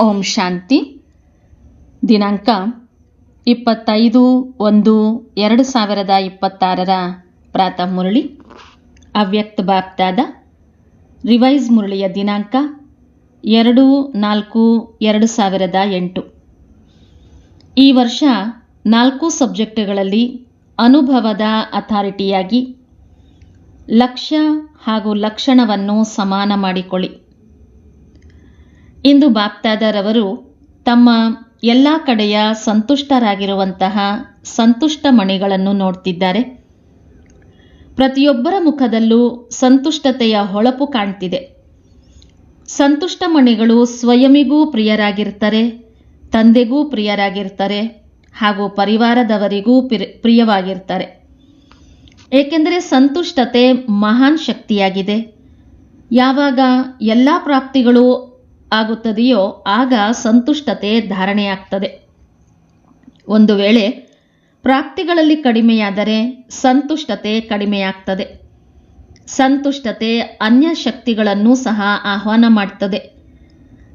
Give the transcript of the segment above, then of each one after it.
ಓಂ ಶಾಂತಿ. ದಿನಾಂಕ ಇಪ್ಪತ್ತೈದು ಒಂದು ಎರಡು ಸಾವಿರದ ಇಪ್ಪತ್ತಾರರ ಪ್ರಾತಃ ಮುರಳಿ. ಅವ್ಯಕ್ತ ಬಾಪ್ತಾದ ರಿವೈಸ್ ಮುರಳಿಯ ದಿನಾಂಕ ಎರಡು ನಾಲ್ಕು ಎರಡು ಸಾವಿರದ ಎಂಟು. ಈ ವರ್ಷ ನಾಲ್ಕು ಸಬ್ಜೆಕ್ಟ್ಗಳಲ್ಲಿ ಅನುಭವದ ಅಥಾರಿಟಿಯಾಗಿ ಲಕ್ಷ್ಯ ಹಾಗೂ ಲಕ್ಷಣವನ್ನು ಸಮಾನ ಮಾಡಿಕೊಳ್ಳಿ. ಇಂದು ಬಾಪ್ತಾದರವರು ತಮ್ಮ ಎಲ್ಲ ಕಡೆಯ ಸಂತುಷ್ಟರಾಗಿರುವಂತಹ ಸಂತುಷ್ಟ ಮಣಿಗಳನ್ನು ನೋಡ್ತಿದ್ದಾರೆ. ಪ್ರತಿಯೊಬ್ಬರ ಮುಖದಲ್ಲೂ ಸಂತುಷ್ಟತೆಯ ಹೊಳಪು ಕಾಣ್ತಿದೆ. ಸಂತುಷ್ಟ ಮಣಿಗಳು ಸ್ವಯಮಿಗೂ ಪ್ರಿಯರಾಗಿರ್ತಾರೆ, ತಂದೆಗೂ ಪ್ರಿಯರಾಗಿರ್ತಾರೆ, ಹಾಗೂ ಪರಿವಾರದವರಿಗೂ ಪ್ರಿ- ಪ್ರಿಯವಾಗಿರ್ತಾರೆ. ಏಕೆಂದರೆ ಸಂತುಷ್ಟತೆ ಮಹಾನ್ ಶಕ್ತಿಯಾಗಿದೆ. ಯಾವಾಗ ಎಲ್ಲ ಪ್ರಾಪ್ತಿಗಳು ಆಗುತ್ತದೆಯೋ ಆಗ ಸಂತುಷ್ಟತೆ ಧಾರಣೆಯಾಗ್ತದೆ. ಒಂದು ವೇಳೆ ಪ್ರಾಪ್ತಿಗಳಲ್ಲಿ ಕಡಿಮೆಯಾದರೆ ಸಂತುಷ್ಟತೆ ಕಡಿಮೆಯಾಗ್ತದೆ. ಸಂತುಷ್ಟತೆ ಅನ್ಯ ಶಕ್ತಿಗಳನ್ನು ಸಹ ಆಹ್ವಾನ ಮಾಡ್ತದೆ.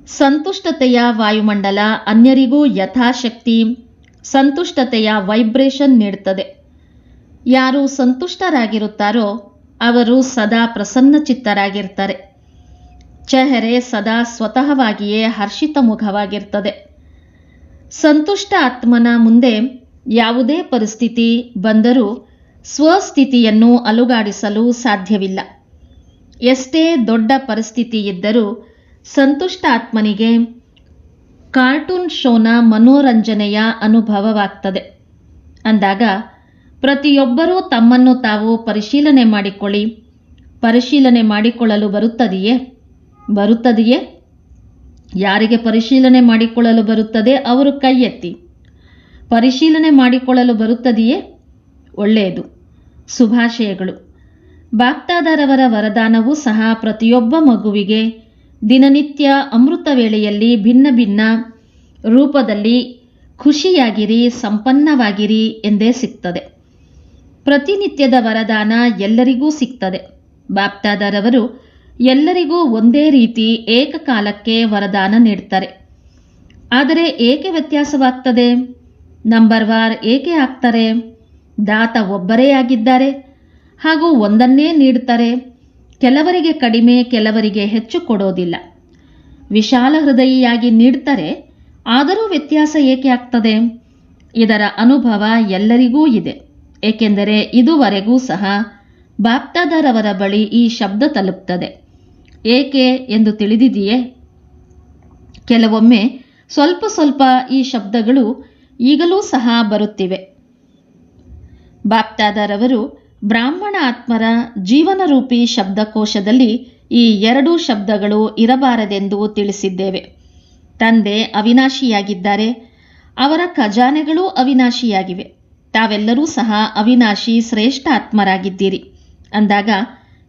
ಸಂತುಷ್ಟತೆಯ ವಾಯುಮಂಡಲ ಅನ್ಯರಿಗೂ ಯಥಾಶಕ್ತಿ, ಸಂತುಷ್ಟತೆಯ ವೈಬ್ರೇಷನ್ ನೀಡುತ್ತದೆ ಯಾರು ಸಂತುಷ್ಟರಾಗಿರುತ್ತಾರೋ ಅವರು ಸದಾ ಪ್ರಸನ್ನಚಿತ್ತರಾಗಿರ್ತಾರೆ. ಚೆಹರೆ ಸದಾ ಸ್ವತಃವಾಗಿಯೇ ಹರ್ಷಿತ ಮುಖವಾಗಿರ್ತದೆ. ಸಂತುಷ್ಟ ಆತ್ಮನ ಮುಂದೆ ಯಾವುದೇ ಪರಿಸ್ಥಿತಿ ಬಂದರೂ ಸ್ವಸ್ಥಿತಿಯನ್ನು ಅಲುಗಾಡಿಸಲು ಸಾಧ್ಯವಿಲ್ಲ. ಎಷ್ಟೇ ದೊಡ್ಡ ಪರಿಸ್ಥಿತಿ ಇದ್ದರೂ ಸಂತುಷ್ಟ ಆತ್ಮನಿಗೆ ಕಾರ್ಟೂನ್ ಶೋನ ಮನೋರಂಜನೆಯ ಅನುಭವವಾಗ್ತದೆ. ಅಂದಾಗ ಪ್ರತಿಯೊಬ್ಬರೂ ತಮ್ಮನ್ನು ತಾವು ಪರಿಶೀಲನೆ ಮಾಡಿಕೊಳ್ಳಿ. ಪರಿಶೀಲನೆ ಮಾಡಿಕೊಳ್ಳಲು ಬರುತ್ತದೆಯೇ? ಬರುತ್ತದೆಯೇ? ಯಾರಿಗೆ ಪರಿಶೀಲನೆ ಮಾಡಿಕೊಳ್ಳಲು ಬರುತ್ತದೆ, ಅವರು ಕೈ ಎತ್ತಿ ಪರಿಶೀಲನೆ ಮಾಡಿಕೊಳ್ಳಲು ಬರುತ್ತದೆಯೇ? ಒಳ್ಳೆಯದು. ಶುಭಾಶಯಗಳು ಬಾಕ್ತಾದಾರವರ ವರದಾನವೂ ಸಹ ಪ್ರತಿಯೊಬ್ಬ ಮಗುವಿಗೆ ದಿನನಿತ್ಯ ಅಮೃತ ವೇಳೆಯಲ್ಲಿ ಭಿನ್ನ ಭಿನ್ನ ರೂಪದಲ್ಲಿ ಖುಷಿಯಾಗಿರಿ, ಸಂಪನ್ನವಾಗಿರಿ ಎಂದೇ ಸಿಗ್ತದೆ. ಪ್ರತಿನಿತ್ಯದ ವರದಾನ ಎಲ್ಲರಿಗೂ ಸಿಗ್ತದೆ. ಬಾಪ್ತಾದರವರು ಎಲ್ಲರಿಗೂ ಒಂದೇ ರೀತಿ ಏಕಕಾಲಕ್ಕೆ ವರದಾನ ನೀಡ್ತಾರೆ. ಆದರೆ ಏಕೆ ವ್ಯತ್ಯಾಸವಾಗ್ತದೆ? ನಂಬರ್ ವಾರ್ ಏಕೆ ಆಗ್ತಾರೆ? ದಾತ ಒಬ್ಬರೇ ಆಗಿದ್ದಾರೆ, ಹಾಗೂ ಒಂದನ್ನೇ ನೀಡ್ತಾರೆ ಕೆಲವರಿಗೆ ಕಡಿಮೆ, ಕೆಲವರಿಗೆ ಹೆಚ್ಚು ಕೊಡೋದಿಲ್ಲ. ವಿಶಾಲ ಹೃದಯಿಯಾಗಿ ನೀಡ್ತಾರೆ ಆದರೂ ವ್ಯತ್ಯಾಸ ಏಕೆ ಆಗ್ತದೆ? ಇದರ ಅನುಭವ ಎಲ್ಲರಿಗೂ ಇದೆ. ಏಕೆಂದರೆ ಇದುವರೆಗೂ ಸಹ ಬಾಪ್ತಾದರವರ ಬಳಿ ಈ ಶಬ್ದ ತಲುಪ್ತದೆ. ಏಕೆ ಎಂದು ತಿಳಿದಿದೆಯೇ? ಕೆಲವೊಮ್ಮೆ ಸ್ವಲ್ಪ ಸ್ವಲ್ಪ ಈ ಶಬ್ದಗಳು ಈಗಲೂ ಸಹ ಬರುತ್ತಿವೆ. ಬಾಪ್ತಾದರವರು ಬ್ರಾಹ್ಮಣ ಆತ್ಮರ ಜೀವನರೂಪಿ ಶಬ್ದಕೋಶದಲ್ಲಿ ಈ ಎರಡೂ ಶಬ್ದಗಳು ಇರಬಾರದೆಂದು ತಿಳಿಸಿದ್ದೇವೆ. ತಂದೆ ಅವಿನಾಶಿಯಾಗಿದ್ದಾರೆ, ಅವರ ಖಜಾನೆಗಳೂ ಅವಿನಾಶಿಯಾಗಿವೆ. ತಾವೆಲ್ಲರೂ ಸಹ ಅವಿನಾಶಿ ಶ್ರೇಷ್ಠ ಆತ್ಮರಾಗಿದ್ದೀರಿ ಅಂದಾಗ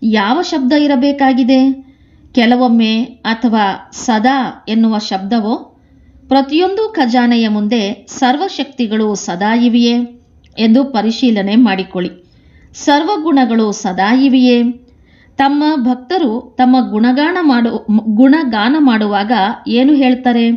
ಯಾವ ಶಬ್ದ ಇರಬೇಕಾಗಿದೆ? ಕೆಲವೊಮ್ಮೆ ಅಥವಾ ಸದಾ ಎನ್ನುವ ಶಬ್ದವೋ, ಪ್ರತಿಯೊಂದು ಖಜಾನೆಯ ಮುಂದೆ ಸರ್ವಶಕ್ತಿಗಳು ಸದಾ ಇವೆಯೇ ಎಂದು ಪರಿಶೀಲನೆ ಮಾಡಿಕೊಳ್ಳಿ. ಸರ್ವಗುಣಗಳು ಸದಾ ಇವೆಯೇ? ತಮ್ಮ ಭಕ್ತರು ತಮ್ಮ ಗುಣಗಾನ ಮಾಡು, ಗುಣಗಾನ ಮಾಡುವಾಗ ಏನು ಹೇಳ್ತಾರೆ?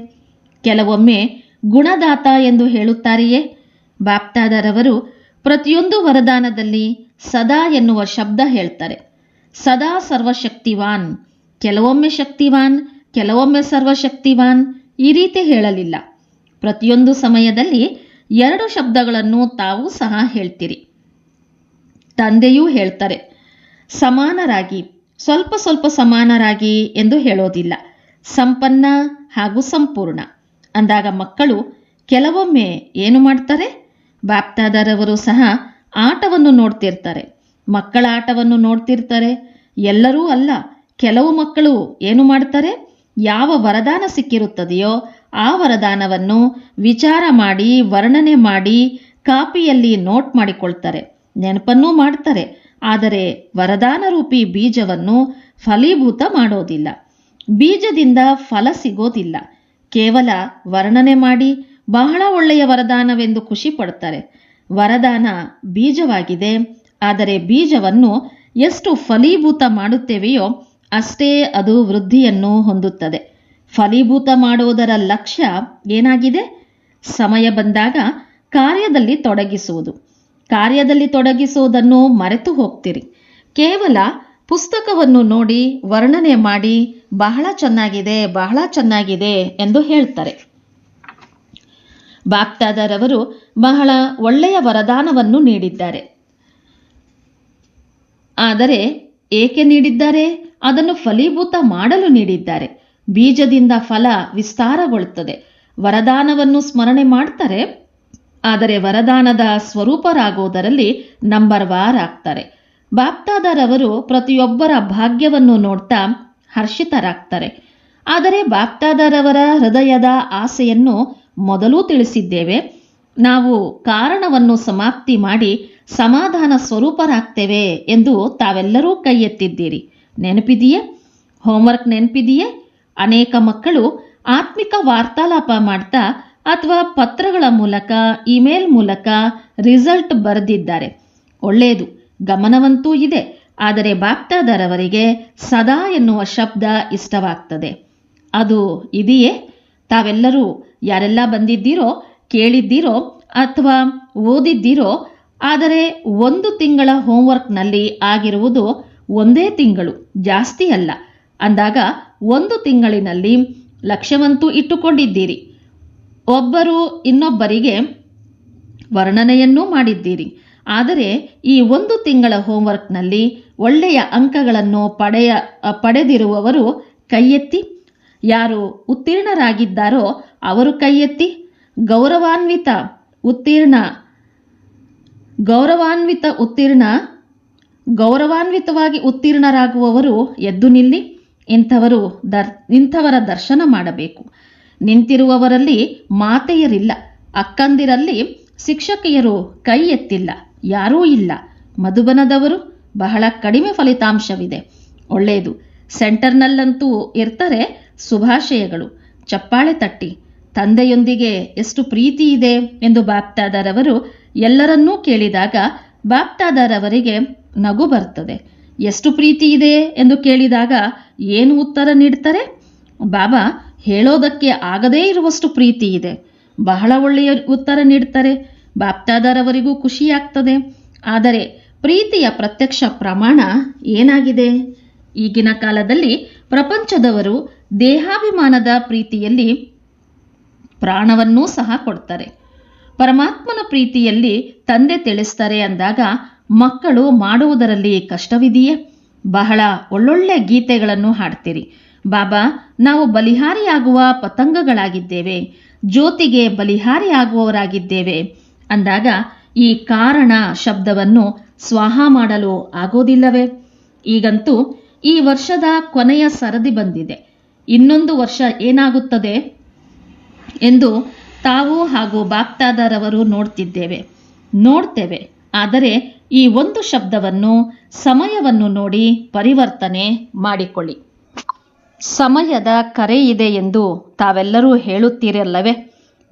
ಕೆಲವೊಮ್ಮೆ ಗುಣದಾತ ಎಂದು ಹೇಳುತ್ತಾರೆಯೇ? ಬಾಪ್ತಾದರವರು ಪ್ರತಿಯೊಂದು ವರದಾನದಲ್ಲಿ ಸದಾ ಎನ್ನುವ ಶಬ್ದ ಹೇಳ್ತಾರೆ. ಸದಾ ಸರ್ವಶಕ್ತಿವಾನ್. ಕೆಲವೊಮ್ಮೆ ಶಕ್ತಿವಾನ್, ಕೆಲವೊಮ್ಮೆ ಸರ್ವಶಕ್ತಿವಾನ್ ಈ ರೀತಿ ಹೇಳಲಿಲ್ಲ. ಪ್ರತಿಯೊಂದು ಸಮಯದಲ್ಲಿ ಎರಡು ಶಬ್ದಗಳನ್ನು ತಾವು ಸಹ ಹೇಳ್ತೀರಿ. ತಂದೆಯೂ ಹೇಳ್ತಾರೆ, ಸಮಾನರಾಗಿ, ಸ್ವಲ್ಪ ಸ್ವಲ್ಪ ಸಮಾನರಾಗಿ ಎಂದು ಹೇಳೋದಿಲ್ಲ. ಸಂಪನ್ನ ಹಾಗೂ ಸಂಪೂರ್ಣ. ಅಂದಾಗ ಮಕ್ಕಳು ಕೆಲವೊಮ್ಮೆ ಏನು ಮಾಡ್ತಾರೆ? ಬಾಪ್ತಾದರವರು ಸಹ ಆಟವನ್ನು ನೋಡ್ತಿರ್ತಾರೆ. ಮಕ್ಕಳ ಆಟವನ್ನು ನೋಡ್ತಿರ್ತಾರೆ. ಎಲ್ಲರೂ ಅಲ್ಲ ಕೆಲವು ಮಕ್ಕಳು ಏನು ಮಾಡ್ತಾರೆ ಯಾವ ವರದಾನ ಸಿಕ್ಕಿರುತ್ತದೆಯೋ ಆ ವರದಾನವನ್ನು ವಿಚಾರ ಮಾಡಿ, ವರ್ಣನೆ ಮಾಡಿ, ಕಾಪಿಯಲ್ಲಿ ನೋಟ್ ಮಾಡಿಕೊಳ್ತಾರೆ. ನೆನಪನ್ನೂ ಮಾಡ್ತಾರೆ. ಆದರೆ ವರದಾನ ರೂಪಿ ಬೀಜವನ್ನು ಫಲೀಭೂತ ಮಾಡೋದಿಲ್ಲ. ಬೀಜದಿಂದ ಫಲ ಸಿಗೋದಿಲ್ಲ. ಕೇವಲ ವರ್ಣನೆ ಮಾಡಿ ಬಹಳ ಒಳ್ಳೆಯ ವರದಾನವೆಂದು ಖುಷಿ ಪಡ್ತಾರೆ ವರದಾನ ಬೀಜವಾಗಿದೆ. ಆದರೆ ಬೀಜವನ್ನು ಎಷ್ಟು ಫಲೀಭೂತ ಮಾಡುತ್ತೇವೆಯೋ ಅಷ್ಟೇ ಅದು ವೃದ್ಧಿಯನ್ನು ಹೊಂದುತ್ತದೆ. ಫಲೀಭೂತ ಮಾಡುವುದರ ಲಕ್ಷ್ಯ ಏನಾಗಿದೆ? ಸಮಯ ಬಂದಾಗ ಕಾರ್ಯದಲ್ಲಿ ತೊಡಗಿಸುವುದು. ಕಾರ್ಯದಲ್ಲಿ ತೊಡಗಿಸುವುದನ್ನು ಮರೆತು ಹೋಗ್ತೀರಿ. ಕೇವಲ ಪುಸ್ತಕವನ್ನು ನೋಡಿ ವರ್ಣನೆ ಮಾಡಿ, ಬಹಳ ಚೆನ್ನಾಗಿದೆ ಬಹಳ ಚೆನ್ನಾಗಿದೆ ಎಂದು ಹೇಳ್ತಾರೆ. ಬಾಕ್ತಾದರವರು ಬಹಳ ಒಳ್ಳೆಯ ವರದಾನವನ್ನು ನೀಡಿದ್ದಾರೆ. ಆದರೆ ಏಕೆ ನೀಡಿದ್ದಾರೆ? ಅದನ್ನು ಫಲೀಭೂತ ಮಾಡಲು ನೀಡಿದ್ದಾರೆ. ಬೀಜದಿಂದ ಫಲ ವಿಸ್ತಾರಗೊಳ್ಳುತ್ತದೆ. ವರದಾನವನ್ನು ಸ್ಮರಣೆ ಮಾಡ್ತಾರೆ. ಆದರೆ ವರದಾನದ ಸ್ವರೂಪರಾಗುವುದರಲ್ಲಿ ನಂಬರ್ ವಾರ್ ಆಗ್ತಾರೆ. ಬಾಪ್ತಾದರವರು ಪ್ರತಿಯೊಬ್ಬರ ಭಾಗ್ಯವನ್ನು ನೋಡ್ತಾ ಹರ್ಷಿತರಾಗ್ತಾರೆ. ಆದರೆ ಬಾಪ್ತಾದರವರ ಹೃದಯದ ಆಸೆಯನ್ನು ಮೊದಲೂ ತಿಳಿಸಿದ್ದೇವೆ. ನಾವು ಕಾರಣವನ್ನು ಸಮಾಪ್ತಿ ಮಾಡಿ ಸಮಾಧಾನ ಸ್ವರೂಪರಾಗ್ತೇವೆ ಎಂದು ತಾವೆಲ್ಲರೂ ಕೈ ಎತ್ತಿದ್ದೀರಿ ನೆನಪಿದೆಯೇ? ಹೋಮ್ವರ್ಕ್ ನೆನಪಿದೆಯೇ? ಅನೇಕ ಮಕ್ಕಳು ಆತ್ಮಿಕ ವಾರ್ತಾಲಾಪ ಮಾಡ್ತಾ ಅಥವಾ ಪತ್ರಗಳ ಮೂಲಕ ಇಮೇಲ್ ಮೂಲಕ ರಿಸಲ್ಟ್ ಬರೆದಿದ್ದಾರೆ. ಒಳ್ಳೆಯದು, ಗಮನವಂತೂ ಇದೆ. ಆದರೆ ಬಾಕ್ತಾದರವರಿಗೆ ಸದಾ ಎನ್ನುವ ಶಬ್ದ ಇಷ್ಟವಾಗ್ತದೆ. ಅದು ಇದೆಯೇ? ತಾವೆಲ್ಲರೂ ಯಾರೆಲ್ಲ ಬಂದಿದ್ದೀರೋ, ಕೇಳಿದ್ದೀರೋ ಅಥವಾ ಓದಿದ್ದೀರೋ, ಆದರೆ ಒಂದು ತಿಂಗಳ ಹೋಮ್ವರ್ಕ್ನಲ್ಲಿ ಆಗಿರುವುದು ಒಂದೇ ತಿಂಗಳು, ಜಾಸ್ತಿ ಅಲ್ಲ. ಅಂದಾಗ ಒಂದು ತಿಂಗಳಿನಲ್ಲಿ ಲಕ್ಷ್ಯವಂತೂ ಇಟ್ಟುಕೊಂಡಿದ್ದೀರಿ. ಒಬ್ಬರು ಇನ್ನೊಬ್ಬರಿಗೆ ವರ್ಣನೆಯನ್ನೂ ಮಾಡಿದ್ದೀರಿ. ಆದರೆ ಈ ಒಂದು ತಿಂಗಳ ಹೋಮ್ವರ್ಕ್ನಲ್ಲಿ ಒಳ್ಳೆಯ ಅಂಕಗಳನ್ನು ಪಡೆಯ, ಪಡೆದಿರುವವರು ಕೈಯೆತ್ತಿ. ಯಾರು ಉತ್ತೀರ್ಣರಾಗಿದ್ದಾರೋ ಅವರು ಕೈಯೆತ್ತಿ. ಗೌರವಾನ್ವಿತ ಉತ್ತೀರ್ಣ ಗೌರವಾನ್ವಿತ ಉತ್ತೀರ್ಣ ಗೌರವಾನ್ವಿತವಾಗಿ ಉತ್ತೀರ್ಣರಾಗುವವರು ಎದ್ದು ನಿಲ್ಲಿ, ಇಂಥವರು ದರ್, ಇಂಥವರ ದರ್ಶನ ಮಾಡಬೇಕು. ನಿಂತಿರುವವರಲ್ಲಿ ಮಾತೆಯರಿಲ್ಲ, ಅಕ್ಕಂದಿರಲ್ಲಿ ಶಿಕ್ಷಕಿಯರು ಕೈ ಎತ್ತಿಲ್ಲ, ಯಾರೂ ಇಲ್ಲ. ಮಧುಬನದವರು ಬಹಳ ಕಡಿಮೆ ಫಲಿತಾಂಶವಿದೆ. ಒಳ್ಳೆಯದು. ಸೆಂಟರ್ನಲ್ಲಂತೂ ಇರ್ತಾರೆ ಶುಭಾಶಯಗಳು. ಚಪ್ಪಾಳೆ ತಟ್ಟಿ. ತಂದೆಯೊಂದಿಗೆ ಎಷ್ಟು ಪ್ರೀತಿ ಇದೆ ಎಂದು ಬಾಪ್ತಾದರವರು ಎಲ್ಲರನ್ನೂ ಕೇಳಿದಾಗ ಬಾಪ್ತಾದರವರಿಗೆ ನಗು ಬರ್ತದೆ. ಎಷ್ಟು ಪ್ರೀತಿ ಇದೆ ಎಂದು ಕೇಳಿದಾಗ ಏನು ಉತ್ತರ ನೀಡ್ತಾರೆ? ಬಾಬಾ, ಹೇಳೋದಕ್ಕೆ ಆಗದೇ ಇರುವಷ್ಟು ಪ್ರೀತಿ ಇದೆ. ಬಹಳ ಒಳ್ಳೆಯ ಉತ್ತರ ನೀಡ್ತಾರೆ. ಬಾಪ್ತಾದಾರವರಿಗೂ ಖುಷಿಯಾಗ್ತದೆ. ಆದರೆ ಪ್ರೀತಿಯ ಪ್ರತ್ಯಕ್ಷ ಪ್ರಮಾಣ ಏನಾಗಿದೆ? ಈಗಿನ ಕಾಲದಲ್ಲಿ ಪ್ರಪಂಚದವರು ದೇಹಾಭಿಮಾನದ ಪ್ರೀತಿಯಲ್ಲಿ ಪ್ರಾಣವನ್ನೂ ಸಹ ಕೊಡ್ತಾರೆ. ಪರಮಾತ್ಮನ ಪ್ರೀತಿಯಲ್ಲಿ ತಂದೆ ತಿಳಿಸ್ತಾರೆ ಅಂದಾಗ ಮಕ್ಕಳು ಮಾಡುವುದರಲ್ಲಿ ಕಷ್ಟವಿದೆಯೇ? ಬಹಳ ಒಳ್ಳೊಳ್ಳೆ ಗೀತೆಗಳನ್ನು ಹಾಡ್ತೀರಿ. ಬಾಬಾ, ನಾವು ಬಲಿಹಾರಿಯಾಗುವ ಪತಂಗಗಳಾಗಿದ್ದೇವೆ. ಜ್ಯೋತಿಗೆ ಬಲಿಹಾರಿಯಾಗುವವರಾಗಿದ್ದೇವೆ. ಅಂದಾಗ ಈ ಕಾರಣ ಶಬ್ದವನ್ನು ಸ್ವಾಹ ಮಾಡಲು ಆಗೋದಿಲ್ಲವೇ? ಈಗಂತೂ ಈ ವರ್ಷದ ಕೊನೆಯ ಸರದಿ ಬಂದಿದೆ. ಇನ್ನೊಂದು ವರ್ಷ ಏನಾಗುತ್ತದೆ? ಎಂದು ತಾವು ಹಾಗೂ ಬಾಪ್ತಾದರವರು ನೋಡ್ತಿದ್ದೇವೆ. ನೋಡ್ತೇವೆ. ಆದರೆ ಈ ಒಂದು ಶಬ್ದವನ್ನು, ಸಮಯವನ್ನು ನೋಡಿ ಪರಿವರ್ತನೆ ಮಾಡಿಕೊಳ್ಳಿ. ಸಮಯದ ಕರೆ ಇದೆ ಎಂದು ತಾವೆಲ್ಲರೂ ಹೇಳುತ್ತೀರಲ್ಲವೇ?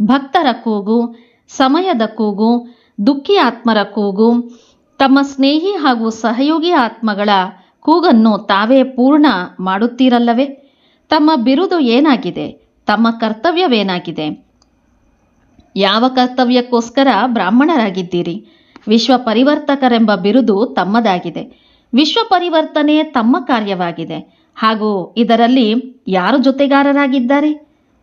ಭಕ್ತರ ಕೂಗು, ಸಮಯದ ಕೂಗು, ದುಃಖಿ ಆತ್ಮರ ಕೂಗು, ತಮ್ಮ ಸ್ನೇಹಿ ಹಾಗೂ ಸಹಯೋಗಿ ಆತ್ಮಗಳ ಕೂಗನ್ನು ತಾವೇ ಪೂರ್ಣ ಮಾಡುತ್ತೀರಲ್ಲವೇ? ತಮ್ಮ ಬಿರುದು ಏನಾಗಿದೆ? ತಮ್ಮ ಕರ್ತವ್ಯವೇನಾಗಿದೆ? ಯಾವ ಕರ್ತವ್ಯಕ್ಕೋಸ್ಕರ ಬ್ರಾಹ್ಮಣರಾಗಿದ್ದೀರಿ? ವಿಶ್ವ ಪರಿವರ್ತಕರೆಂಬ ಬಿರುದು ತಮ್ಮದಾಗಿದೆ. ವಿಶ್ವ ಪರಿವರ್ತನೆ ತಮ್ಮ ಕಾರ್ಯವಾಗಿದೆ. ಹಾಗೂ ಇದರಲ್ಲಿ ಯಾರು ಜೊತೆಗಾರರಾಗಿದ್ದಾರೆ?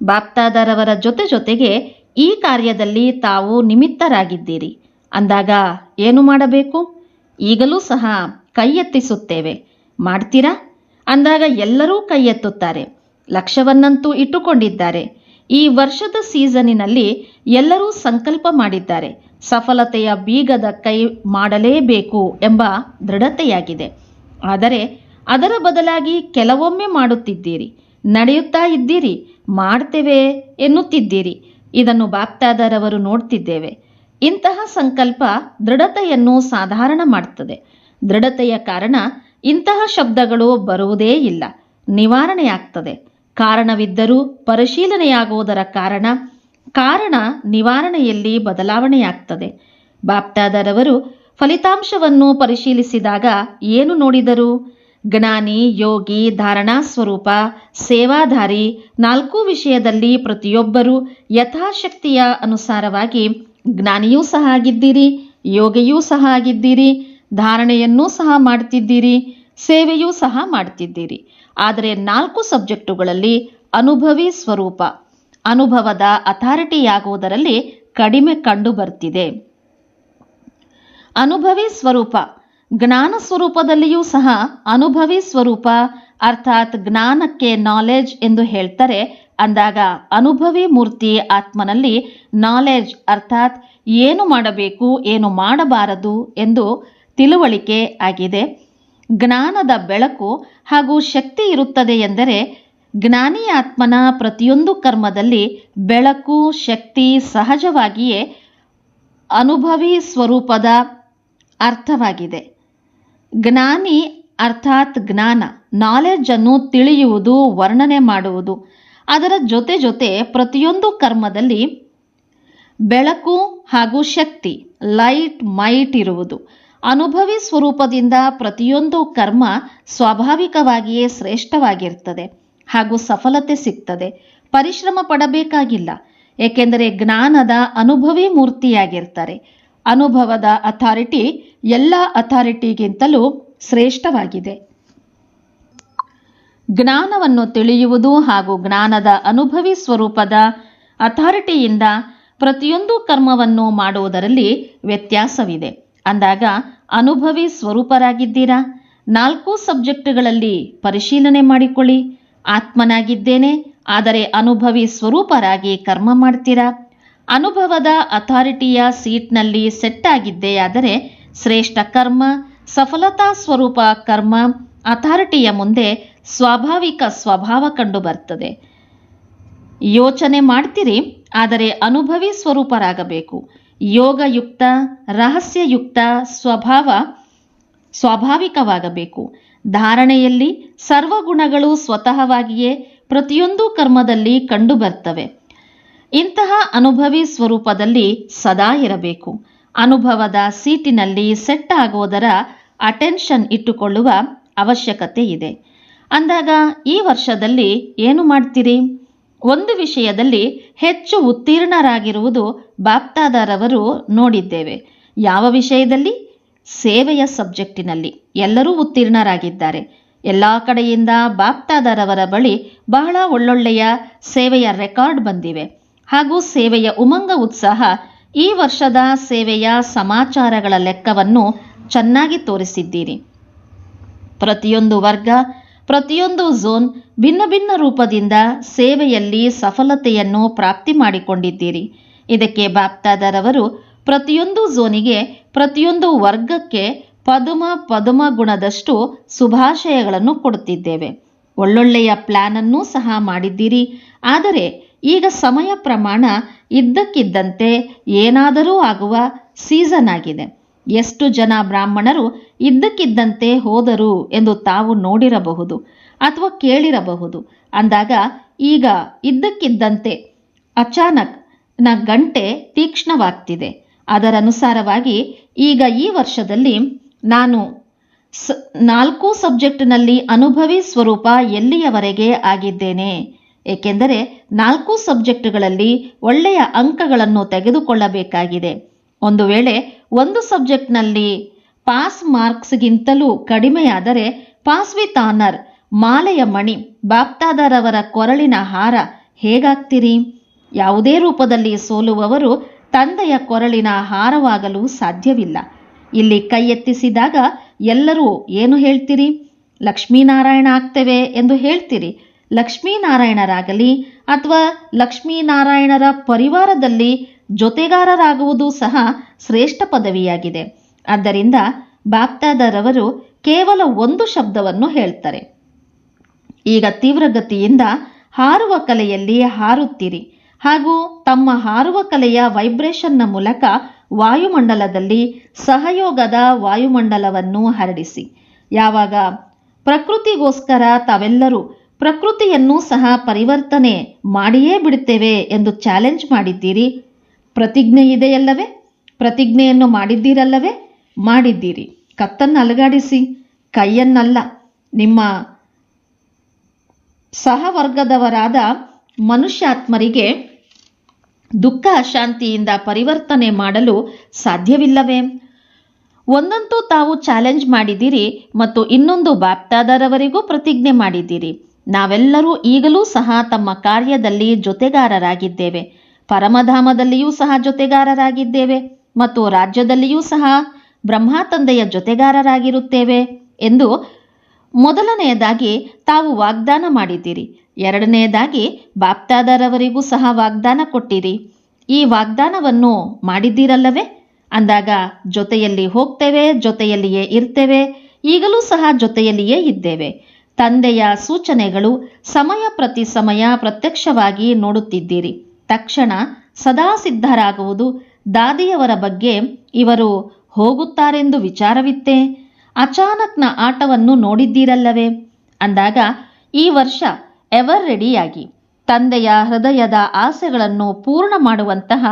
ಬಾಪ್ತಾದರವರ ಜೊತೆ ಜೊತೆಗೆ ಈ ಕಾರ್ಯದಲ್ಲಿ ತಾವು ನಿಮಿತ್ತರಾಗಿದ್ದೀರಿ. ಅಂದಾಗ ಏನು ಮಾಡಬೇಕು? ಈಗಲೂ ಸಹ ಕೈ ಎತ್ತಿಸುತ್ತೇವೆ ಮಾಡ್ತೀರಾ? ಅಂದಾಗ ಎಲ್ಲರೂ ಕೈ ಎತ್ತುತ್ತಾರೆ ಲಕ್ಷ್ಯವನ್ನಂತೂ ಇಟ್ಟುಕೊಂಡಿದ್ದಾರೆ. ಈ ವರ್ಷದ ಸೀಸನಿನಲ್ಲಿ ಎಲ್ಲರೂ ಸಂಕಲ್ಪ ಮಾಡಿದ್ದಾರೆ. ಸಫಲತೆಯ ಬೀಗದ ಕೈ ಮಾಡಲೇಬೇಕು ಎಂಬ ದೃಢತೆಯಾಗಿದೆ. ಆದರೆ ಅದರ ಬದಲಾಗಿ ಕೆಲವೊಮ್ಮೆ ಮಾಡುತ್ತಿದ್ದೀರಿ, ನಡೆಯುತ್ತಾ ಇದ್ದೀರಿ, ಮಾಡ್ತೇವೆ ಎನ್ನುತ್ತಿದ್ದೀರಿ. ಇದನ್ನು ಬಾಪ್ತಾದರವರು ನೋಡ್ತಿದ್ದೇವೆ. ಇಂತಹ ಸಂಕಲ್ಪ ದೃಢತೆಯನ್ನು ಸಾಧಾರಣ ಮಾಡುತ್ತದೆ ದೃಢತೆಯ ಕಾರಣ ಇಂತಹ ಶಬ್ದಗಳು ಬರುವುದೇ ಇಲ್ಲ, ನಿವಾರಣೆಯಾಗ್ತದೆ. ಕಾರಣವಿದ್ದರೂ ಪರಿಶೀಲನೆಯಾಗುವುದರ ಕಾರಣ ಕಾರಣ ನಿವಾರಣೆಯಲ್ಲಿ ಬದಲಾವಣೆಯಾಗ್ತದೆ. ಬಾಪ್ತಾದರವರು ಫಲಿತಾಂಶವನ್ನು ಪರಿಶೀಲಿಸಿದಾಗ ಏನು ನೋಡಿದರು? ಜ್ಞಾನಿ, ಯೋಗಿ, ಧಾರಣಾ ಸ್ವರೂಪ, ಸೇವಾಧಾರಿ ನಾಲ್ಕು ವಿಷಯದಲ್ಲಿ ಪ್ರತಿಯೊಬ್ಬರೂ ಯಥಾಶಕ್ತಿಯ ಅನುಸಾರವಾಗಿ ಜ್ಞಾನಿಯೂ ಸಹ ಆಗಿದ್ದೀರಿ, ಯೋಗಿಯೂ ಸಹ ಆಗಿದ್ದೀರಿ, ಧಾರಣೆಯನ್ನೂ ಸಹ ಮಾಡ್ತಿದ್ದೀರಿ, ಸೇವೆಯೂ ಸಹ ಮಾಡ್ತಿದ್ದೀರಿ. ಆದರೆ ನಾಲ್ಕು ಸಬ್ಜೆಕ್ಟುಗಳಲ್ಲಿ ಅನುಭವಿ ಸ್ವರೂಪ ಅನುಭವದ ಅಥಾರಿಟಿಯಾಗುವುದರಲ್ಲಿ ಕಡಿಮೆ ಕಂಡುಬರ್ತಿದೆ. ಅನುಭವಿ ಸ್ವರೂಪ. ಜ್ಞಾನ ಸ್ವರೂಪದಲ್ಲಿಯೂ ಸಹ ಅನುಭವಿ ಸ್ವರೂಪ, ಅರ್ಥಾತ್ ಜ್ಞಾನಕ್ಕೆ ನಾಲೆಜ್ ಎಂದು ಹೇಳ್ತಾರೆ. ಅಂದಾಗ ಅನುಭವಿ ಮೂರ್ತಿ ಆತ್ಮನಲ್ಲಿ ನಾಲೆಜ್ ಅರ್ಥಾತ್ ಏನು ಮಾಡಬೇಕು, ಏನು ಮಾಡಬಾರದು ಎಂದು ತಿಳುವಳಿಕೆ ಆಗಿದೆ. ಜ್ಞಾನದ ಬೆಳಕು ಹಾಗೂ ಶಕ್ತಿ ಇರುತ್ತದೆ ಎಂದರೆ ಜ್ಞಾನಿ ಆತ್ಮನ ಪ್ರತಿಯೊಂದು ಕರ್ಮದಲ್ಲಿ ಬೆಳಕು, ಶಕ್ತಿ ಸಹಜವಾಗಿಯೇ ಅನುಭವಿ ಸ್ವರೂಪದ ಅರ್ಥವಾಗಿದೆ. ಜ್ಞಾನಿ ಅರ್ಥಾತ್ ಜ್ಞಾನ ನಾಲೆಜನ್ನು ತಿಳಿಯುವುದು, ವರ್ಣನೆ ಮಾಡುವುದು. ಅದರ ಜೊತೆ ಜೊತೆ ಪ್ರತಿಯೊಂದು ಕರ್ಮದಲ್ಲಿ ಬೆಳಕು ಹಾಗೂ ಶಕ್ತಿ ಲೈಟ್ ಮೈಟ್ ಇರುವುದು. ಅನುಭವಿ ಸ್ವರೂಪದಿಂದ ಪ್ರತಿಯೊಂದು ಕರ್ಮ ಸ್ವಾಭಾವಿಕವಾಗಿಯೇ ಶ್ರೇಷ್ಠವಾಗಿರ್ತದೆ. ಹಾಗೂ ಸಫಲತೆ ಸಿಗ್ತದೆ. ಪರಿಶ್ರಮ ಪಡಬೇಕಾಗಿಲ್ಲ. ಏಕೆಂದರೆ ಜ್ಞಾನದ ಅನುಭವಿ ಮೂರ್ತಿಯಾಗಿರ್ತಾರೆ. ಅನುಭವದ ಅಥಾರಿಟಿ ಎಲ್ಲ ಅಥಾರಿಟಿಗಿಂತಲೂ ಶ್ರೇಷ್ಠವಾಗಿದೆ. ಜ್ಞಾನವನ್ನು ತಿಳಿಯುವುದು ಹಾಗೂ ಜ್ಞಾನದ ಅನುಭವಿ ಸ್ವರೂಪದ ಅಥಾರಿಟಿಯಿಂದ ಪ್ರತಿಯೊಂದು ಕರ್ಮವನ್ನು ಮಾಡುವುದರಲ್ಲಿ ವ್ಯತ್ಯಾಸವಿದೆ. ಅಂದಾಗ ಅನುಭವಿ ಸ್ವರೂಪರಾಗಿದ್ದೀರಾ? ನಾಲ್ಕು ಸಬ್ಜೆಕ್ಟ್ಗಳಲ್ಲಿ ಪರಿಶೀಲನೆ ಮಾಡಿಕೊಳ್ಳಿ. ಆತ್ಮನಾಗಿದ್ದೇನೆ, ಆದರೆ ಅನುಭವಿ ಸ್ವರೂಪರಾಗಿ ಕರ್ಮ ಮಾಡ್ತೀರಾ? ಅನುಭವದ ಅಥಾರಿಟಿಯ ಸೀಟ್ನಲ್ಲಿ ಸೆಟ್ ಆಗಿದ್ದೇಯಾದರೆ ಶ್ರೇಷ್ಠ ಕರ್ಮ, ಸಫಲತಾ ಸ್ವರೂಪ ಕರ್ಮ, ಅಥಾರಿಟಿಯ ಮುಂದೆ ಸ್ವಾಭಾವಿಕ ಸ್ವಭಾವ ಕಂಡು ಬರ್ತದೆ ಯೋಚನೆ ಮಾಡ್ತೀರಿ, ಆದರೆ ಅನುಭವಿ ಸ್ವರೂಪರಾಗಬೇಕು. ಯೋಗಯುಕ್ತ, ರಹಸ್ಯಯುಕ್ತ ಸ್ವಭಾವ, ಸ್ವಾಭಾವಿಕವಾಗಬೇಕು. ಧಾರಣೆಯಲ್ಲಿ ಸರ್ವಗುಣಗಳು ಸ್ವತಃವಾಗಿಯೇ ಪ್ರತಿಯೊಂದು ಕರ್ಮದಲ್ಲಿ ಕಂಡುಬರ್ತವೆ. ಇಂತಹ ಅನುಭವಿ ಸ್ವರೂಪದಲ್ಲಿ ಸದಾ ಇರಬೇಕು. ಅನುಭವದ ಸೀಟಿನಲ್ಲಿ ಸೆಟ್ ಆಗುವುದರ ಅಟೆನ್ಷನ್ ಇಟ್ಟುಕೊಳ್ಳುವ ಅವಶ್ಯಕತೆ ಇದೆ. ಅಂದಾಗ ಈ ವರ್ಷದಲ್ಲಿ ಏನು ಮಾಡ್ತೀರಿ? ಒಂದು ವಿಷಯದಲ್ಲಿ ಹೆಚ್ಚು ಉತ್ತೀರ್ಣರಾಗಿರುವುದು ಬಾಪ್ತಾದಾರವರು ನೋಡಿದ್ದೇವೆ. ಯಾವ ವಿಷಯದಲ್ಲಿ? ಸೇವೆಯ ಸಬ್ಜೆಕ್ಟಿನಲ್ಲಿ ಎಲ್ಲರೂ ಉತ್ತೀರ್ಣರಾಗಿದ್ದಾರೆ. ಎಲ್ಲ ಕಡೆಯಿಂದ ಬಾಪ್ತಾದರವರ ಬಳಿ ಬಹಳ ಒಳ್ಳೊಳ್ಳೆಯ ಸೇವೆಯ ರೆಕಾರ್ಡ್ ಬಂದಿವೆ. ಹಾಗೂ ಸೇವೆಯ ಉಮಂಗ ಉತ್ಸಾಹ ಈ ವರ್ಷದ ಸೇವೆಯ ಸಮಾಚಾರಗಳ ಲೆಕ್ಕವನ್ನು ಚೆನ್ನಾಗಿ ತೋರಿಸಿದ್ದೀರಿ. ಪ್ರತಿಯೊಂದು ವರ್ಗ, ಪ್ರತಿಯೊಂದು ಝೋನ್ ಭಿನ್ನ ಭಿನ್ನ ರೂಪದಿಂದ ಸೇವೆಯಲ್ಲಿ ಸಫಲತೆಯನ್ನು ಪ್ರಾಪ್ತಿ ಮಾಡಿಕೊಂಡಿದ್ದೀರಿ. ಇದಕ್ಕೆ ಬಾಪ್ತಾದರವರು ಪ್ರತಿಯೊಂದು ಝೋನಿಗೆ ಪ್ರತಿಯೊಂದು ವರ್ಗಕ್ಕೆ ಪದುಮ ಪದುಮ ಗುಣದಷ್ಟು ಶುಭಾಶಯಗಳನ್ನು ಕೊಡುತ್ತಿದ್ದೇವೆ. ಒಳ್ಳೊಳ್ಳೆಯ ಪ್ಲ್ಯಾನನ್ನೂ ಸಹ ಮಾಡಿದ್ದೀರಿ. ಆದರೆ ಈಗ ಸಮಯ ಪ್ರಮಾಣ ಇದ್ದಕ್ಕಿದ್ದಂತೆ ಏನಾದರೂ ಆಗುವ ಸೀಸನ್ ಆಗಿದೆ. ಎಷ್ಟು ಜನ ಬ್ರಾಹ್ಮಣರು ಇದ್ದಕ್ಕಿದ್ದಂತೆ ಹೋದರು ಎಂದು ತಾವು ನೋಡಿರಬಹುದು ಅಥವಾ ಕೇಳಿರಬಹುದು. ಅಂದಾಗ ಈಗ ಇದ್ದಕ್ಕಿದ್ದಂತೆ ಅಚಾನಕ್ನ ಗಂಟೆ ತೀಕ್ಷ್ಣವಾಗ್ತಿದೆ. ಅದರನುಸಾರವಾಗಿ ಈಗ ಈ ವರ್ಷದಲ್ಲಿ ನಾನು ಸ ನಾಲ್ಕು ಸಬ್ಜೆಕ್ಟ್ನಲ್ಲಿ ಅನುಭವಿ ಸ್ವರೂಪ ಎಲ್ಲಿಯವರೆಗೆ ಆಗಿದ್ದೇನೆ? ಏಕೆಂದರೆ ನಾಲ್ಕು ಸಬ್ಜೆಕ್ಟ್ಗಳಲ್ಲಿ ಒಳ್ಳೆಯ ಅಂಕಗಳನ್ನು ತೆಗೆದುಕೊಳ್ಳಬೇಕಾಗಿದೆ. ಒಂದು ವೇಳೆ ಒಂದು ಸಬ್ಜೆಕ್ಟ್ನಲ್ಲಿ ಪಾಸ್ ಮಾರ್ಕ್ಸ್ಗಿಂತಲೂ ಕಡಿಮೆಯಾದರೆ ಪಾಸ್ ವಿತ್ ಆನರ್ ಮಾಲೆಯ ಮಣಿ ಬಾಪ್ತಾದರವರ ಕೊರಳಿನ ಹಾರ ಹೇಗಾಗ್ತೀರಿ? ಯಾವುದೇ ರೂಪದಲ್ಲಿ ಸೋಲುವವರು ತಂದೆಯ ಕೊರಳಿನ ಹಾರವಾಗಲು ಸಾಧ್ಯವಿಲ್ಲ. ಇಲ್ಲಿ ಕೈ ಎತ್ತಿಸಿದಾಗ ಎಲ್ಲರೂ ಏನು ಹೇಳ್ತೀರಿ? ಲಕ್ಷ್ಮೀನಾರಾಯಣ ಆಗ್ತೇವೆ ಎಂದು ಹೇಳ್ತೀರಿ. ಲಕ್ಷ್ಮೀನಾರಾಯಣರಾಗಲಿ ಅಥವಾ ಲಕ್ಷ್ಮೀನಾರಾಯಣರ ಪರಿವಾರದಲ್ಲಿ ಜೊತೆಗಾರರಾಗುವುದು ಸಹ ಶ್ರೇಷ್ಠ ಪದವಿಯಾಗಿದೆ. ಆದ್ದರಿಂದ ಬಾಪ್ತಾದರವರು ಕೇವಲ ಒಂದು ಶಬ್ದವನ್ನು ಹೇಳ್ತಾರೆ. ಈಗ ತೀವ್ರಗತಿಯಿಂದ ಹಾರುವ ಕಲೆಯಲ್ಲಿ ಹಾರುತ್ತೀರಿ. ಹಾಗೂ ತಮ್ಮ ಹಾರುವ ಕಲೆಯ ವೈಬ್ರೇಷನ್ನ ಮೂಲಕ ವಾಯುಮಂಡಲದಲ್ಲಿ ಸಹಯೋಗದ ವಾಯುಮಂಡಲವನ್ನು ಹರಡಿಸಿ. ಯಾವಾಗ? ಪ್ರಕೃತಿಗೋಸ್ಕರ ತಾವೆಲ್ಲರೂ ಪ್ರಕೃತಿಯನ್ನು ಸಹ ಪರಿವರ್ತನೆ ಮಾಡಿಯೇ ಬಿಡುತ್ತೇವೆ ಎಂದು ಚಾಲೆಂಜ್ ಮಾಡಿದ್ದೀರಿ? ಪ್ರತಿಜ್ಞೆ ಇದೆಯಲ್ಲವೇ? ಪ್ರತಿಜ್ಞೆಯನ್ನು ಮಾಡಿದ್ದೀರಲ್ಲವೇ? ಮಾಡಿದ್ದೀರಿ. ಕತ್ತನ್ನು ಅಲುಗಾಡಿಸಿ. ಕೈಯನ್ನಲ್ಲ. ನಿಮ್ಮ ಸಹವರ್ಗದವರಾದ ಮನುಷ್ಯಾತ್ಮರಿಗೆ ದುಃಖ ಅಶಾಂತಿಯಿಂದ ಪರಿವರ್ತನೆ ಮಾಡಲು ಸಾಧ್ಯವಿಲ್ಲವೇ? ಒಂದಂತೂ ತಾವು ಚಾಲೆಂಜ್ ಮಾಡಿದ್ದೀರಿ ಮತ್ತು ಇನ್ನೊಂದು ಬಾಪ್ತಾದರವರಿಗೂ ಪ್ರತಿಜ್ಞೆ ಮಾಡಿದ್ದೀರಿ. ನಾವೆಲ್ಲರೂ ಈಗಲೂ ಸಹ ತಮ್ಮ ಕಾರ್ಯದಲ್ಲಿ ಜೊತೆಗಾರರಾಗಿದ್ದೇವೆ. ಪರಮಧಾಮದಲ್ಲಿಯೂ ಸಹ ಜೊತೆಗಾರರಾಗಿದ್ದೇವೆ ಮತ್ತು ರಾಜ್ಯದಲ್ಲಿಯೂ ಸಹ ಬ್ರಹ್ಮ ತಂದೆಯ ಜೊತೆಗಾರರಾಗಿರುತ್ತೇವೆ ಎಂದು ಮೊದಲನೆಯದಾಗಿ ತಾವು ವಾಗ್ದಾನ ಮಾಡಿದ್ದೀರಿ. ಎರಡನೆಯದಾಗಿ ಬಾಪ್ತಾದರವರಿಗೂ ಸಹ ವಾಗ್ದಾನ ಕೊಟ್ಟಿರಿ. ಈ ವಾಗ್ದಾನವನ್ನು ಮಾಡಿದ್ದೀರಲ್ಲವೇ? ಅಂದಾಗ ಜೊತೆಯಲ್ಲಿ ಹೋಗ್ತೇವೆ, ಜೊತೆಯಲ್ಲಿಯೇ ಇರ್ತೇವೆ, ಈಗಲೂ ಸಹ ಜೊತೆಯಲ್ಲಿಯೇ ಇದ್ದೇವೆ. ತಂದೆಯ ಸೂಚನೆಗಳು ಸಮಯ ಪ್ರತಿ ಸಮಯ ಪ್ರತ್ಯಕ್ಷವಾಗಿ ನೋಡುತ್ತಿದ್ದೀರಿ. ತಕ್ಷಣ ಸದಾ ಸಿದ್ಧರಾಗುವುದು ದಾದಿಯವರ ಬಗ್ಗೆ ಇವರು ಹೋಗುತ್ತಾರೆಂದು ವಿಚಾರವಿತ್ತೇ. ಅಚಾನಕ್ನ ಆಟವನ್ನು ನೋಡಿದ್ದೀರಲ್ಲವೇ? ಅಂದಾಗ, ಈ ವರ್ಷ ಎವರ್ ರೆಡಿಯಾಗಿ. ತಂದೆಯ ಹೃದಯದ ಆಸೆಗಳನ್ನು ಪೂರ್ಣ ಮಾಡುವಂತಹ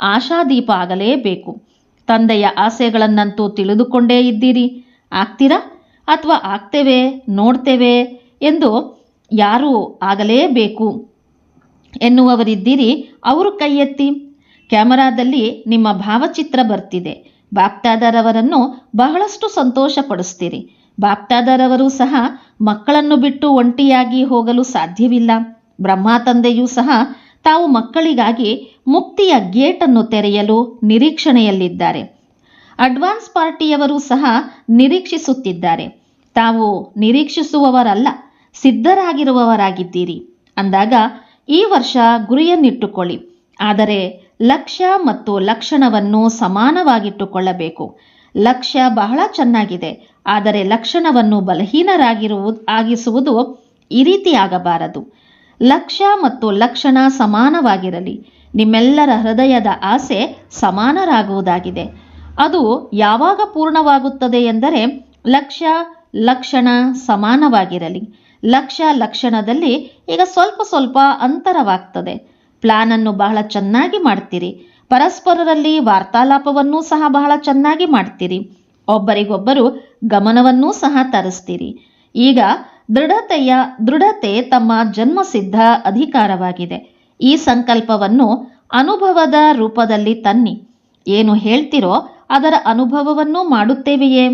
ಆಶಾದೀಪ ಆಗಲೇಬೇಕು. ತಂದೆಯ ಆಸೆಗಳನ್ನಂತೂ ತಿಳಿದುಕೊಂಡೇ ಇದ್ದೀರಿ. ಆಗ್ತೀರಾ? ಅಥವಾ ಆಗ್ತೇವೆ, ನೋಡ್ತೇವೆ ಎಂದು ಯಾರು ಆಗಲೇಬೇಕು. ಎನ್ನುವವರಿದ್ದೀರಿ, ಅವರು ಕೈ ಎತ್ತಿ ಕ್ಯಾಮರಾದಲ್ಲಿ ನಿಮ್ಮ ಭಾವಚಿತ್ರ ಬರ್ತಿದೆ. ಬಾಪ್ತಾದರವರನ್ನು ಬಹಳಷ್ಟು ಸಂತೋಷಪಡಿಸ್ತೀರಿ. ಬಾಪ್ತಾದರವರು ಸಹ ಮಕ್ಕಳನ್ನು ಬಿಟ್ಟು ಒಂಟಿಯಾಗಿ ಹೋಗಲು ಸಾಧ್ಯವಿಲ್ಲ. ಬ್ರಹ್ಮ ತಂದೆಯೂ ಸಹ ತಾವು ಮಕ್ಕಳಿಗಾಗಿ ಮುಕ್ತಿಯ ಗೇಟನ್ನು ತೆರೆಯಲು ನಿರೀಕ್ಷಣೆಯಲ್ಲಿದ್ದಾರೆ. ಅಡ್ವಾನ್ಸ್ ಪಾರ್ಟಿಯವರು ಸಹ ನಿರೀಕ್ಷಿಸುತ್ತಿದ್ದಾರೆ. ತಾವು ನಿರೀಕ್ಷಿಸುವವರಲ್ಲ, ಸಿದ್ಧರಾಗಿರುವವರಾಗಿದ್ದೀರಿ. ಅಂದಾಗ ಈ ವರ್ಷ ಗುರಿಯನ್ನಿಟ್ಟುಕೊಳ್ಳಿ. ಆದರೆ ಲಕ್ಷ್ಯ ಮತ್ತು ಲಕ್ಷಣವನ್ನು ಸಮಾನವಾಗಿಟ್ಟುಕೊಳ್ಳಬೇಕು. ಲಕ್ಷ್ಯ ಬಹಳ ಚೆನ್ನಾಗಿದೆ, ಆದರೆ ಲಕ್ಷಣವನ್ನು ಬಲಹೀನರಾಗಿರುವುದು ಆಗಿಸುವುದು ಈ ರೀತಿ ಆಗಬಾರದು ಲಕ್ಷ್ಯ ಮತ್ತು ಲಕ್ಷಣ ಸಮಾನವಾಗಿರಲಿ. ನಿಮ್ಮೆಲ್ಲರ ಹೃದಯದ ಆಸೆ ಸಮಾನರಾಗುವುದಾಗಿದೆ. ಅದು ಯಾವಾಗ ಪೂರ್ಣವಾಗುತ್ತದೆ ಎಂದರೆ ಲಕ್ಷ್ಯ ಲಕ್ಷಣ ಸಮಾನವಾಗಿರಲಿ. ಲಕ್ಷ್ಯ ಲಕ್ಷಣದಲ್ಲಿ ಈಗ ಸ್ವಲ್ಪ ಸ್ವಲ್ಪ ಅಂತರವಾಗ್ತದೆ. ಪ್ಲಾನ್ ಅನ್ನು ಬಹಳ ಚೆನ್ನಾಗಿ ಮಾಡ್ತೀರಿ. ಪರಸ್ಪರರಲ್ಲಿ ವಾರ್ತಾಲಾಪವನ್ನೂ ಸಹ ಬಹಳ ಚೆನ್ನಾಗಿ ಮಾಡ್ತೀರಿ. ಒಬ್ಬರಿಗೊಬ್ಬರು ಗಮನವನ್ನೂ ಸಹ ತರಿಸ್ತೀರಿ. ಈಗ ದೃಢತೆಯ, ದೃಢತೆ ತಮ್ಮ ಜನ್ಮಸಿದ್ಧ ಅಧಿಕಾರವಾಗಿದೆ. ಈ ಸಂಕಲ್ಪವನ್ನು ಅನುಭವದ ರೂಪದಲ್ಲಿ ತನ್ನಿ. ಏನು ಹೇಳ್ತಿರೋ ಅದರ ಅನುಭವವನ್ನು ಮಾಡುತ್ತೇವೆಯೇ?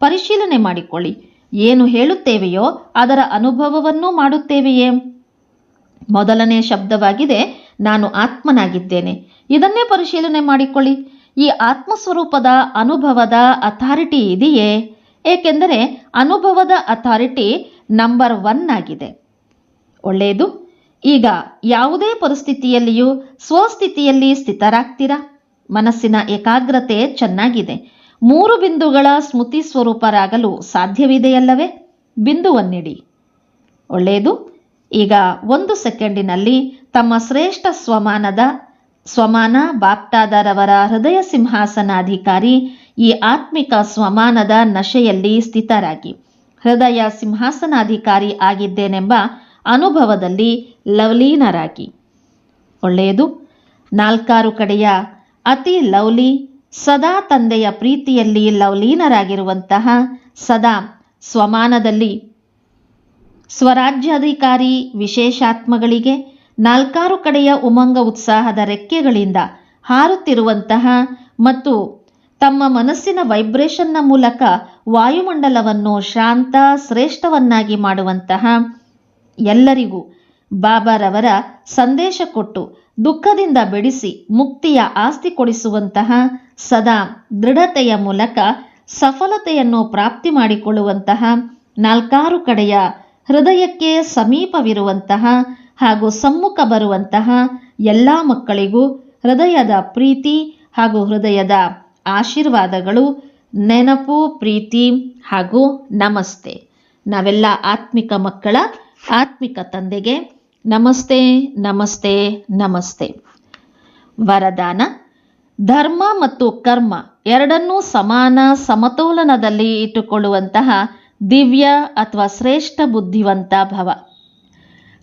ಪರಿಶೀಲನೆ ಮಾಡಿಕೊಳ್ಳಿ. ಏನು ಹೇಳುತ್ತೇವೆಯೋ ಅದರ ಅನುಭವವನ್ನು ಮಾಡುತ್ತೇವೆಯೇ? ಮೊದಲನೇ ಶಬ್ದವಾಗಿದೆ ನಾನು ಆತ್ಮನಾಗಿದ್ದೇನೆ. ಇದನ್ನೇ ಪರಿಶೀಲನೆ ಮಾಡಿಕೊಳ್ಳಿ. ಈ ಆತ್ಮಸ್ವರೂಪದ ಅನುಭವದ ಅಥಾರಿಟಿ ಇದೆಯೇ? ಏಕೆಂದರೆ ಅನುಭವದ ಅಥಾರಿಟಿ ನಂಬರ್ ಒನ್ ಆಗಿದೆ. ಒಳ್ಳೆಯದು. ಈಗ ಯಾವುದೇ ಪರಿಸ್ಥಿತಿಯಲ್ಲಿಯೂ ಸ್ವಸ್ಥಿತಿಯಲ್ಲಿ ಸ್ಥಿತರಾಗ್ತೀರಾ? ಮನಸ್ಸಿನ ಏಕಾಗ್ರತೆ ಚೆನ್ನಾಗಿದೆ. ಮೂರು ಬಿಂದುಗಳ ಸ್ಮೃತಿ ಸ್ವರೂಪರಾಗಲು ಸಾಧ್ಯವಿದೆಯಲ್ಲವೇ? ಬಿಂದುವನ್ನಿಡಿ. ಒಳ್ಳೆಯದು. ಈಗ ಒಂದು ಸೆಕೆಂಡಿನಲ್ಲಿ ತಮ್ಮ ಶ್ರೇಷ್ಠ ಸ್ವಮಾನದ, ಸ್ವಮಾನ ಬಾಪ್ಟಾದರವರ ಹೃದಯ ಸಿಂಹಾಸನಾಧಿಕಾರಿ ಈ ಆತ್ಮಿಕ ಸ್ವಮಾನದ ನಶೆಯಲ್ಲಿ ಸ್ಥಿತರಾಗಿ. ಹೃದಯ ಸಿಂಹಾಸನಾಧಿಕಾರಿ ಆಗಿದ್ದೇನೆಂಬ ಅನುಭವದಲ್ಲಿ ಲವ್ಲೀನರಾಗಿ. ಒಳ್ಳೆಯದು. ನಾಲ್ಕಾರು ಕಡೆಯ ಅತಿ ಲವ್ಲಿ, ಸದಾ ತಂದೆಯ ಪ್ರೀತಿಯಲ್ಲಿ ಲವ್ಲೀನರಾಗಿರುವಂತಹ ಸದಾ ಸ್ವಮಾನದಲ್ಲಿ ಸ್ವರಾಜ್ಯಾಧಿಕಾರಿ ವಿಶೇಷಾತ್ಮಗಳಿಗೆ ನಾಲ್ಕಾರು ಕಡೆಯ ಉಮಂಗ ಉತ್ಸಾಹದ ರೆಕ್ಕೆಗಳಿಂದ ಹಾರುತ್ತಿರುವಂತಹ ಮತ್ತು ತಮ್ಮ ಮನಸ್ಸಿನ ವೈಬ್ರೇಷನ್ನ ಮೂಲಕ ವಾಯುಮಂಡಲವನ್ನು ಶಾಂತ, ಶ್ರೇಷ್ಠವನ್ನಾಗಿ ಮಾಡುವಂತಹ ಎಲ್ಲರಿಗೂ ಬಾಬಾರವರ ಸಂದೇಶ ಕೊಟ್ಟು ದುಃಖದಿಂದ ಬಿಡಿಸಿ ಮುಕ್ತಿಯ ಆಸ್ತಿ ಕೊಡಿಸುವಂತಹ ಸದಾ ದೃಢತೆಯ ಮೂಲಕ ಸಫಲತೆಯನ್ನು ಪ್ರಾಪ್ತಿ ಮಾಡಿಕೊಳ್ಳುವಂತಹ ನಾಲ್ಕಾರು ಕಡೆಯ ಹೃದಯಕ್ಕೆ ಸಮೀಪವಿರುವಂತಹ ಹಾಗೂ ಸಮ್ಮುಖ ಬರುವಂತಹ ಎಲ್ಲ ಮಕ್ಕಳಿಗೂ ಹೃದಯದ ಪ್ರೀತಿ ಹಾಗೂ ಹೃದಯದ ಆಶೀರ್ವಾದಗಳು ನೆನಪು, ಪ್ರೀತಿ ಹಾಗೂ ನಮಸ್ತೆ. ನಾವೆಲ್ಲ ಆತ್ಮಿಕ ಮಕ್ಕಳ, ಆತ್ಮಿಕ ತಂದೆಗೆ ನಮಸ್ತೆ ನಮಸ್ತೆ ನಮಸ್ತೆ. ವರದಾನ, ಧರ್ಮ ಮತ್ತು ಕರ್ಮ ಎರಡನ್ನೂ ಸಮಾನ ಸಮತೋಲನದಲ್ಲಿ ಇಟ್ಟುಕೊಳ್ಳುವಂತಹ ದಿವ್ಯ ಅಥವಾ ಶ್ರೇಷ್ಠ ಬುದ್ಧಿವಂತ ಭವ.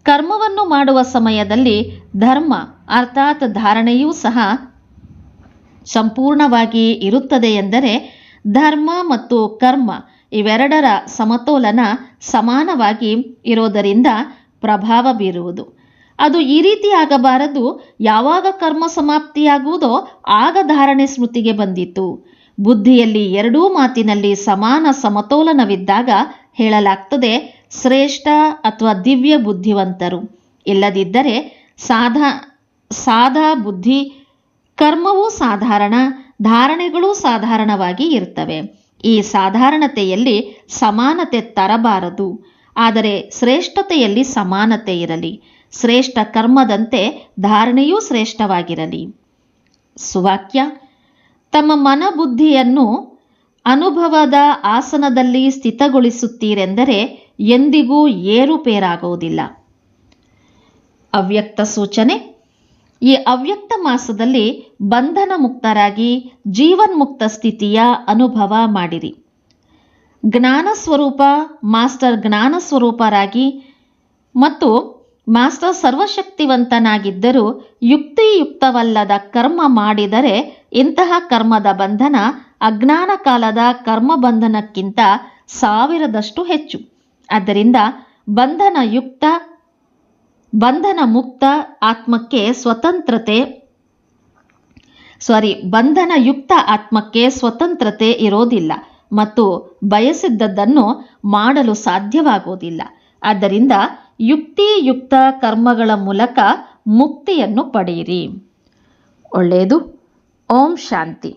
ಕರ್ಮವನ್ನು ಮಾಡುವ ಸಮಯದಲ್ಲಿ ಧರ್ಮ ಅರ್ಥಾತ್ ಧಾರಣೆಯೂ ಸಹ ಸಂಪೂರ್ಣವಾಗಿ ಇರುತ್ತದೆ ಎಂದರೆ ಧರ್ಮ ಮತ್ತು ಕರ್ಮ ಇವೆರಡರ ಸಮತೋಲನ ಸಮಾನವಾಗಿ ಇರೋದರಿಂದ ಪ್ರಭಾವ ಬೀರುವುದು. ಅದು ಈ ರೀತಿ ಆಗಬಾರದು, ಯಾವಾಗ ಕರ್ಮ ಸಮಾಪ್ತಿಯಾಗುವುದೋ ಆಗ ಧಾರಣೆ ಸ್ಮೃತಿಗೆ ಬಂದಿತು ಬುದ್ಧಿಯಲ್ಲಿ ಎರಡೂ ಮಾತಿನಲ್ಲಿ ಸಮಾನ ಸಮತೋಲನವಿದ್ದಾಗ ಹೇಳಲಾಗ್ತದೆ ಶ್ರೇಷ್ಠ ಅಥವಾ ದಿವ್ಯ ಬುದ್ಧಿವಂತರು. ಇಲ್ಲದಿದ್ದರೆ ಸಾಧಾ ಸಾಧಾ ಬುದ್ಧಿ, ಕರ್ಮವೂ ಸಾಧಾರಣ, ಧಾರಣೆಗಳೂ ಸಾಧಾರಣವಾಗಿ ಇರ್ತವೆ. ಈ ಸಾಧಾರಣತೆಯಲ್ಲಿ ಸಮಾನತೆ ತರಬಾರದು. ಆದರೆ ಶ್ರೇಷ್ಠತೆಯಲ್ಲಿ ಸಮಾನತೆ ಇರಲಿ. ಶ್ರೇಷ್ಠ ಕರ್ಮದಂತೆ ಧಾರಣೆಯೂ ಶ್ರೇಷ್ಠವಾಗಿರಲಿ. ಸುವಾಕ್ಯ, ತಮ್ಮ ಮನಬುದ್ಧಿಯನ್ನು ಅನುಭವದ ಆಸನದಲ್ಲಿ ಸ್ಥಿತಗೊಳಿಸುತ್ತೀರೆಂದರೆ ಎಂದಿಗೂ ಏರುಪೇರಾಗುವುದಿಲ್ಲ ಅವ್ಯಕ್ತ ಸೂಚನೆ, ಈ ಅವ್ಯಕ್ತ ಮಾಸದಲ್ಲಿ ಬಂಧನ ಮುಕ್ತರಾಗಿ ಜೀವನ್ಮುಕ್ತ ಸ್ಥಿತಿಯ ಅನುಭವ ಮಾಡಿರಿ. ಜ್ಞಾನ ಸ್ವರೂಪ, ಮಾಸ್ಟರ್ ಜ್ಞಾನ ಸ್ವರೂಪರಾಗಿ ಮತ್ತು ಮಾಸ್ಟರ್ ಸರ್ವಶಕ್ತಿವಂತನಾಗಿದ್ದರೂ ಯುಕ್ತಿಯುಕ್ತವಲ್ಲದ ಕರ್ಮ ಮಾಡಿದರೆ ಇಂತಹ ಕರ್ಮದ ಬಂಧನ ಅಜ್ಞಾನ ಕಾಲದ ಕರ್ಮ ಬಂಧನಕ್ಕಿಂತ ಸಾವಿರದಷ್ಟು ಹೆಚ್ಚು. ಆದ್ದರಿಂದ ಬಂಧನ ಯುಕ್ತ ಬಂಧನ ಮುಕ್ತ ಆತ್ಮಕ್ಕೆ ಸ್ವತಂತ್ರತೆ ಸಾರಿ ಬಂಧನ ಯುಕ್ತ ಆತ್ಮಕ್ಕೆ ಸ್ವತಂತ್ರತೆ ಇರೋದಿಲ್ಲ ಮತ್ತು ಬಯಸಿದ್ದದ್ದನ್ನು ಮಾಡಲು ಸಾಧ್ಯವಾಗುವುದಿಲ್ಲ. ಆದ್ದರಿಂದ ಯುಕ್ತಿಯುಕ್ತ ಕರ್ಮಗಳ ಮೂಲಕ ಮುಕ್ತಿಯನ್ನು ಪಡೆಯಿರಿ. ಒಳ್ಳೆಯದು. ಓಂ ಶಾಂತಿ.